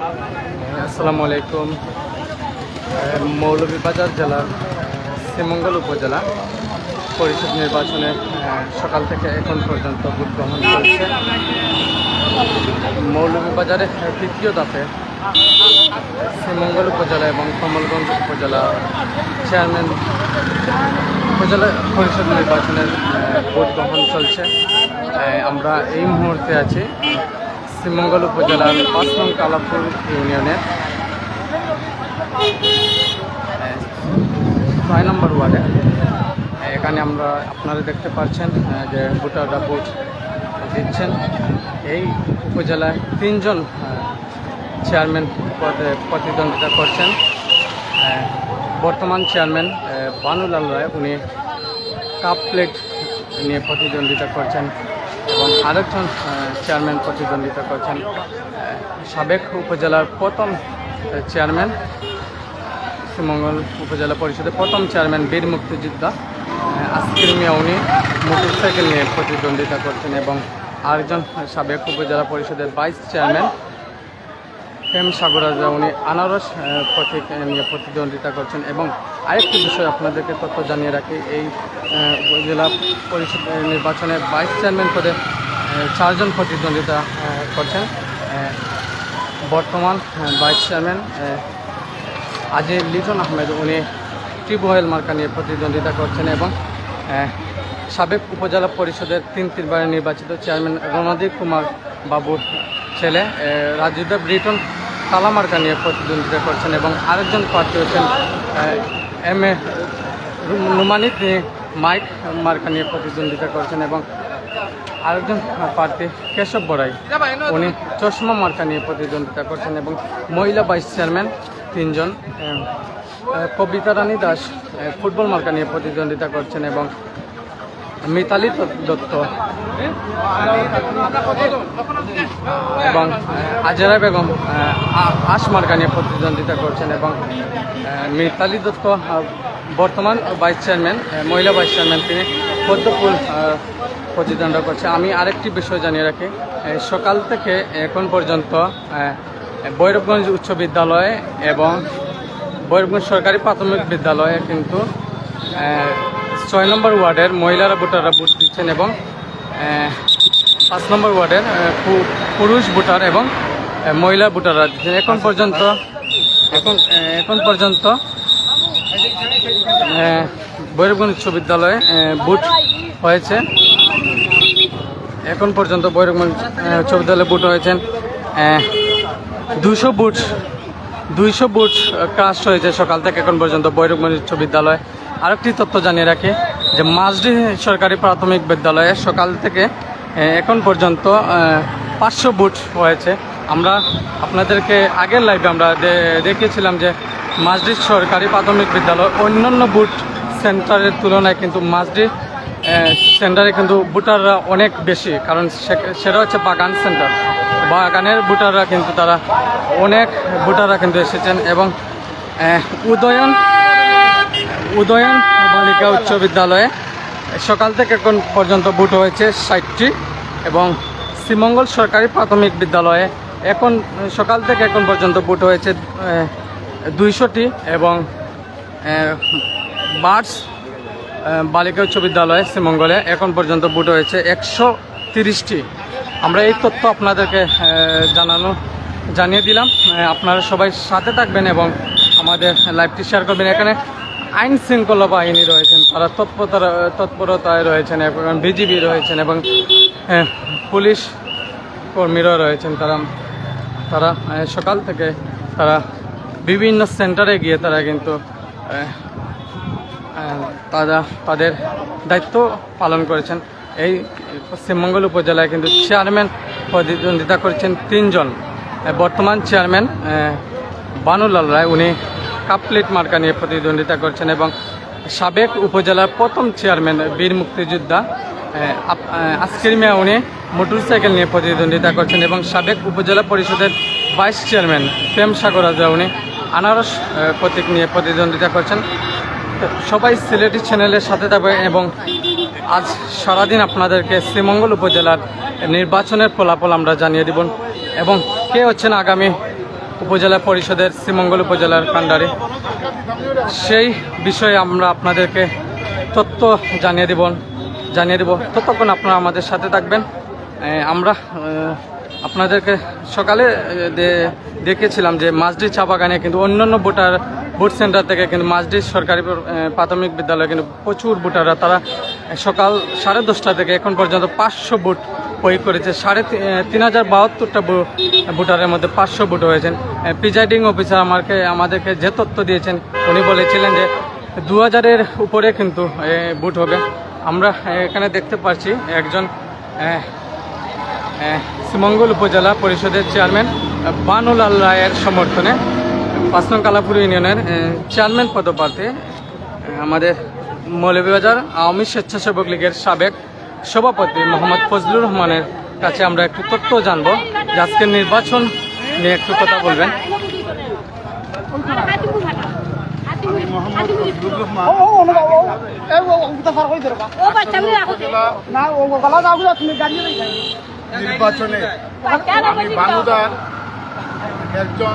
আসসালামু আলাইকুম। মৌলভীবাজার জেলার শ্রীমঙ্গল উপজেলা। পরিষদ নির্বাচনে সকাল থেকে এখন পর্যন্ত ভোট গ্রহণ চলছে মৌলভীবাজারে তৃতীয় ধাপে শ্রীমঙ্গল উপজেলা এবং কমলগঞ্জ উপজেলা চেয়ারম্যান উপজেলা পরিষদ নির্বাচনের ভোট গ্রহণ চলছে। আমরা এই মুহূর্তে আছি। শ্রীমঙ্গল উপজেলার পাঁচ কালাপুর ইউনিয়নের ছয় নম্বর ওয়ার্ডে। এখানে আমরা আপনারা দেখতে পাচ্ছেন যে ভোটাররা ভোট দিচ্ছেন। এই উপজেলায় তিনজন চেয়ারম্যান পদে প্রতিদ্বন্দ্বিতা করছেন। বর্তমান চেয়ারম্যান বানুলাল রায়, উনি কাপ প্লেট নিয়ে প্রতিদ্বন্দ্বিতা করছেন। এবং আরেকজন চেয়ারম্যান প্রতিদ্বন্দ্বিতা করছেন সাবেক উপজেলার প্রথম চেয়ারম্যান শ্রীমঙ্গল উপজেলা পরিষদের প্রথম চেয়ারম্যান বীর মুক্তিযোদ্ধা আজকের মিয়া উনি মোটরসাইকেল নিয়ে প্রতিদ্বন্দ্বিতা করছেন এবং আরেকজন সাবেক উপজেলা পরিষদের ভাইস চেয়ারম্যান প্রেম সাগরাজা উনি আনারস প্রতীক নিয়ে প্রতিদ্বন্দ্বিতা করছেন এবং আরেকটি বিষয় আপনাদেরকে তথ্য জানিয়ে রাখি, এই উপজেলা পরিষদ নির্বাচনে ভাইস চেয়ারম্যান পদে চারজন প্রতিদ্বন্দ্বিতা করছেন। বর্তমান ভাইস চেয়ারম্যান আজি লিটন আহমেদ, উনি টিউবওয়েল মার্কা নিয়ে প্রতিদ্বন্দ্বিতা করছেন এবং সাবেক উপজেলা পরিষদের তিন তিনবারের নির্বাচিত চেয়ারম্যান রণদীপ কুমার বাবুর ছেলে আহ, রাজুদেব রিটন তালা মার্কা নিয়ে প্রতিদ্বন্দ্বিতা করছেন এবং আরেকজন প্রার্থী হচ্ছেন এম এ নুমানিত মাইক মার্কা নিয়ে প্রতিদ্বন্দ্বিতা করছেন এবং আরেকজন প্রার্থী কেশব বড়াই উনি চশমা মার্কা নিয়ে প্রতিদ্বন্দ্বিতা করছেন এবং মহিলা ভাইস চেয়ারম্যান তিনজন কবিতা রানী দাস ফুটবল মার্কা নিয়ে প্রতিদ্বন্দ্বিতা করছেন এবং মিতালি দত্ত। এবং আজেরা বেগম আহ, আ- আশ মার্কা নিয়ে প্রতিদ্বন্দ্বিতা করছেন এবং মিতালি দত্ত বর্তমান ভাইস চেয়ারম্যান মহিলা ভাইস চেয়ারম্যান তিনি আহ, প্রতিদ্বন্দ্বিতা করছে আমি আরেকটি বিষয় জানিয়ে রাখি সকাল থেকে এখন পর্যন্ত ভৈরবগঞ্জ উচ্চ বিদ্যালয় এবং ভৈরবগঞ্জ সরকারি প্রাথমিক বিদ্যালয়ে কিন্তু ছয় নম্বর ওয়ার্ডের মহিলারা ভোটাররা ভোট দিচ্ছেন এবং পাঁচ নম্বর ওয়ার্ডের পুরুষ ভোটার এবং মহিলা ভোটাররা দিচ্ছেন। এখন পর্যন্ত এখন এখন পর্যন্ত ভৈরবগঞ্জ উচ্চ বিদ্যালয়ে আহ, ভোট হয়েছে। এখন পর্যন্ত ভৈরবগঞ্জ আহ, উচ্চ বিদ্যালয়ে ভোট হয়েছেন দুশো বুট দুইশো বুট কাস্ট হয়েছে সকাল থেকে এখন পর্যন্ত ভৈরবগঞ্জ উচ্চ বিদ্যালয় আরেকটি তথ্য জানিয়ে রাখি যে মাঝডি সরকারি প্রাথমিক বিদ্যালয়ে সকাল থেকে এখন পর্যন্ত পাঁচশো বুট হয়েছে। আমরা আপনাদেরকে আগের লাইভে আমরা দেখিয়েছিলাম যে মাঝডি সরকারি প্রাথমিক বিদ্যালয় অন্যান্য বুট সেন্টারের তুলনায় কিন্তু মাঝডি সেন্টারে কিন্তু বুটাররা অনেক বেশি। কারণ সেটা হচ্ছে বাগান সেন্টার। বাগানের ভোটাররা কিন্তু তারা অনেক ভোটাররা কিন্তু এসেছেন এবং উদয়ন উদয়ন বালিকা উচ্চ বিদ্যালয়ে। সকাল থেকে এখন পর্যন্ত ভোট হয়েছে ষাটটি এবং শ্রীমঙ্গল সরকারি প্রাথমিক বিদ্যালয়ে এখন সকাল থেকে এখন পর্যন্ত ভোট হয়েছে দুইশোটি এবং আহ, বালিকা উচ্চ বিদ্যালয়ে শ্রীমঙ্গলে এখন পর্যন্ত ভোট হয়েছে একশো তিরিশটি। আমরা এই তথ্য আপনাদেরকে জানানো জানিয়ে দিলাম। আপনারা সবাই সাথে থাকবেন এবং আমাদের লাইভটি শেয়ার করবেন এখানে। আইন শৃঙ্খলা বাহিনী রয়েছেন, তারা তৎপরতা, তৎপরতায় রয়েছেন এবং বিজিবি রয়েছেন এবং পুলিশ কর্মীরা রয়েছেন। তারা তারা সকাল থেকে তারা বিভিন্ন সেন্টারে গিয়ে তারা কিন্তু তারা, তাদের দায়িত্ব পালন করেছেন। এই পশ্চিমবঙ্গল উপজেলায় কিন্তু চেয়ারম্যান প্রতিদ্বন্দ্বিতা করেছেন তিনজন। বর্তমান চেয়ারম্যান বানুলাল রায়, উনি কাপ প্লেট মার্কা নিয়ে প্রতিদ্বন্দ্বিতা করছেন এবং সাবেক উপজেলার প্রথম চেয়ারম্যান বীর মুক্তিযোদ্ধা আসকির মিয়া উনি মোটরসাইকেল নিয়ে প্রতিদ্বন্দ্বিতা করছেন এবং সাবেক উপজেলা পরিষদের ভাইস চেয়ারম্যান প্রেম সাগর রাজা উনি আনারস প্রতীক নিয়ে প্রতিদ্বন্দ্বিতা করছেন। সবাই সিলেটি চ্যানেলের সাথে থাকবে এবং আজ সারাদিন আপনাদেরকে শ্রীমঙ্গল উপজেলার নির্বাচনের ফলাফল আমরা জানিয়ে দিব এবং কে হচ্ছেন আগামী উপজেলা পরিষদের শ্রীমঙ্গল উপজেলার কাণ্ডারে। সেই বিষয়ে আমরা আপনাদেরকে তথ্য জানিয়ে দেব জানিয়ে দেব। ততক্ষণ আপনারা আমাদের সাথে থাকবেন। আমরা আপনাদেরকে সকালে দেখেছিলাম যে মাসডি চা বাগানে কিন্তু অন্যান্য ভোটার, ভোট সেন্টার থেকে কিন্তু মাসডি সরকারি প্রাথমিক বিদ্যালয়ে কিন্তু প্রচুর ভোটাররা তারা সকাল সাড়ে দশটা থেকে এখন পর্যন্ত পাঁচশো ভোট প্রয়োগ করেছে। সাড়ে তিন হাজার বাহাত্তরটা ভোটারের মধ্যে পাঁচশো ভোট হয়েছেন। প্রিজাইডিং অফিসার আমাকে আমাদেরকে যে তথ্য দিয়েছেন, উনি বলেছিলেন যে দু হাজারের উপরে কিন্তু ভোট হবে। আমরা এখানে দেখতে পাচ্ছি একজন শ্রীমঙ্গল উপজেলা পরিষদের চেয়ারম্যান বানুলাল রায়ের সমর্থনে পাঁচ কালাপুর ইউনিয়নের চেয়ারম্যান পদপ্রার্থী আমাদের মৌলভীবাজার আওয়ামী স্বেচ্ছাসেবক লীগের সাবেক সভাপতি মোহাম্মদ ফজলুর রহমানের কাছে আমরা একটু তথ্য জানব। যে আজকের নির্বাচন নিয়ে একটু কথা বলবেন। নির্বাচনে আমি একজন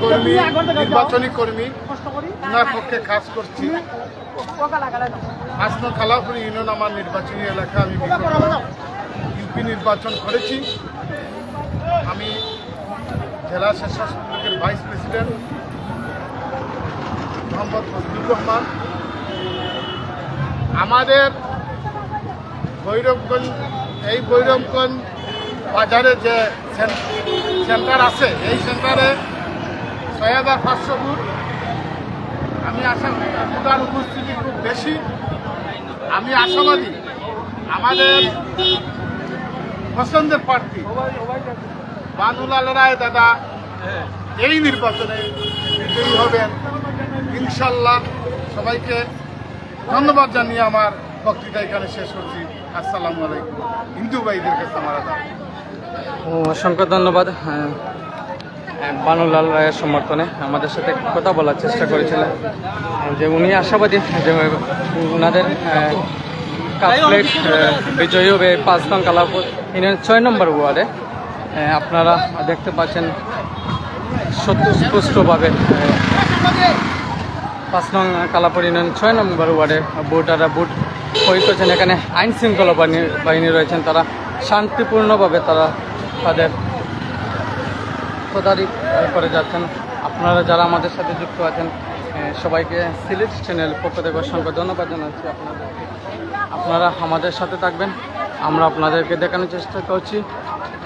কর্মী নির্বাচনী কর্মী ওনার পক্ষে কাজ করছি। আসনো খালাপুর ইউনিয়ন আমার নির্বাচনী এলাকা আমি ইউপি নির্বাচন করেছি। আমি জেলা স্বেচ্ছাসেবক লীগের ভাইস প্রেসিডেন্ট মোহাম্মদ ফজলুর রহমান। আমাদের ভৈরবগঞ্জ এই ভৈরবগঞ্জ বাজারে যে সেন- সেন্টার আছে এই সেন্টারে ছয় হাজার পাঁচশো ফুট আমি করি ভোটার উপস্থিতি খুব বেশি। আমি আশাবাদী আমাদের পছন্দের প্রার্থী বানুলাল রায় দাদা এই নির্বাচনে বিজয়ী হবেন। ইনশাল্লাহ সবাইকে ধন্যবাদ জানিয়ে আমার বক্তৃতা এখানে শেষ করছি। আসসালামু আলাইকুম। হিন্দু ভাইদের কাছে আমার অসংখ্য ধন্যবাদ। হ্যাঁ, বানুলাল রায়ের সমর্থনে আমাদের সাথে কথা বলার চেষ্টা করেছিলেন যে উনি আশাবাদী যে ওনাদের আহ, কাপ প্লেট আহ, বিজয়ী হবে পাঁচ নং কালাপুর ইউনিয়ন ছয় নম্বর ওয়ার্ডে। আপনারা দেখতে পাচ্ছেন স্পষ্টভাবে পাঁচ নং কালাপুর ইউনিয়ন ছয় নম্বর ওয়ার্ডে ভোটাররা ভোট প্রয়োগ করছেন। এখানে আইন শৃঙ্খলা বাহিনী বাহিনী রয়েছেন। তারা শান্তিপূর্ণভাবে তারা তাদের তদারকি করে যাচ্ছেন। আপনারা যারা আমাদের সাথে যুক্ত আছেন সবাইকে সিলেট চ্যানেল পক্ষ থেকে অসংখ্য ধন্যবাদ জানাচ্ছি আপনাদেরকে। আপনারা আমাদের সাথে থাকবেন, আমরা আপনাদেরকে দেখানোর চেষ্টা করছি।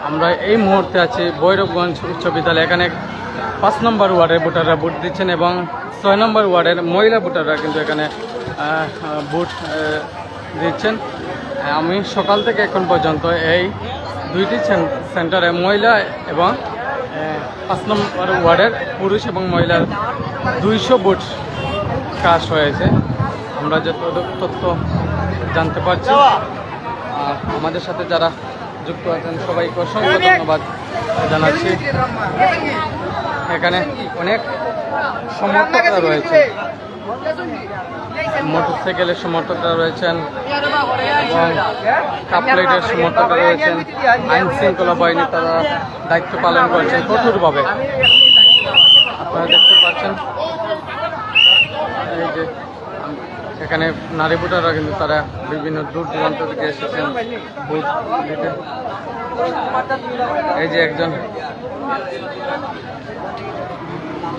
আমরা এই মুহূর্তে আছি ভৈরবগঞ্জ উচ্চ বিদ্যালয়। এখানে পাঁচ নম্বর ওয়ার্ডের ভোটাররা ভোট দিচ্ছেন এবং ছয় নম্বর ওয়ার্ডের মহিলা ভোটাররা কিন্তু এখানে ভোট দিচ্ছেন। আমি সকাল থেকে এখন পর্যন্ত এই দুইটি সেন- সেন্টারে মহিলা এবং পাঁচ নম্বর ওয়ার্ডের পুরুষ এবং মহিলার দুইশো ভোট কাজ হয়েছে। আমরা যে তথ্য জানতে পারছি, আর আমাদের সাথে যারা যুক্ত আছেন সবাইকে অসংখ্য ধন্যবাদ জানাচ্ছি। এখানে অনেক সমর্থকরা রয়েছে মোটরসাইকেলের সমর্থকরা রয়েছেন এবং কাপলেটের সমর্থকরা রয়েছেন। আইন শৃঙ্খলা বাহিনী তারা দায়িত্ব পালন করছেন কঠোরভাবে। আপনারা দেখতে পাচ্ছেন, এই যে এখানে নারী ভোটাররা কিন্তু তারা বিভিন্ন দূর দূরান্ত থেকে এসেছেন এই যে একজন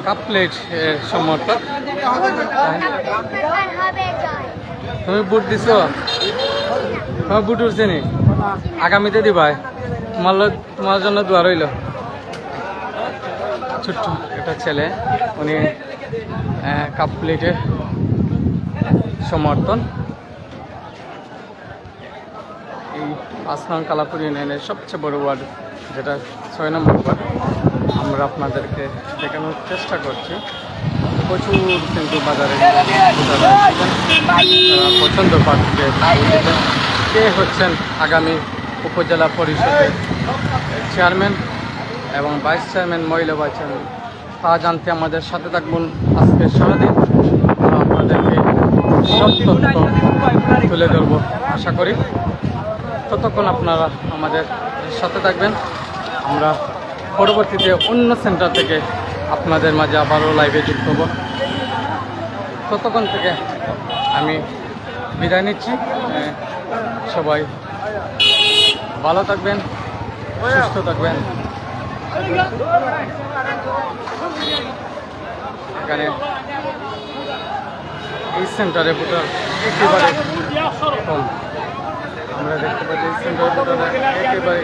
কাপলেট এর সমর্থক তুমি বুট দিছ? তোমার বুট উঠছে নি? আগামীতে দিবাই তোমার তোমার জন্য দোয়া রইল। ছোট্ট একটা ছেলে, উনি কাপ প্লেটের সমর্থন। এই পাঁচ নং কালাপুর ইউনিয়নের সবচেয়ে বড় ওয়ার্ড, যেটা ছয় নম্বর ওয়ার্ড। আমরা আপনাদেরকে দেখানোর চেষ্টা করছি প্রচুর কিন্তু বাজারে। পছন্দ দিতে। কে হচ্ছেন আগামী উপজেলা পরিষদের চেয়ারম্যান এবং ভাইস চেয়ারম্যান মহিলা ভাইস চেয়ারম্যান তা জানতে আমাদের সাথে থাকবেন আজকে সারাদিন আপনাদেরকে সব তথ্য তুলে ধরবো আশা করি ততক্ষণ আপনারা আমাদের সাথে থাকবেন আমরা পরবর্তীতে অন্য সেন্টার থেকে আপনাদের মাঝে আবারও লাইভে যুক্ত হব। ততক্ষণ থেকে আমি বিদায় নিচ্ছি। সবাই ভালো থাকবেন, সুস্থ থাকবেন। এখানে এই সেন্টারে ভোটার একেবারে আমরা দেখতে পাচ্ছি এই সেন্টারে ভোটার একেবারে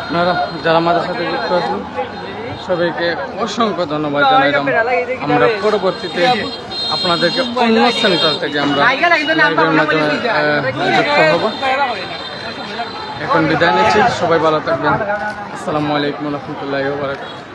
আপনারা যারা আমাদের সাথে যুক্ত আছেন, সবাইকে অসংখ্য ধন্যবাদ জানাইলাম আমরা পরবর্তীতে আপনাদেরকে অন্য সেন্টার থেকে আমরা যুক্ত হব। এখন বিদায় নিচ্ছি। সবাই ভালো থাকবেন। আসসালামু আলাইকুম রহমতুল্লাহ বারাকাতুহু।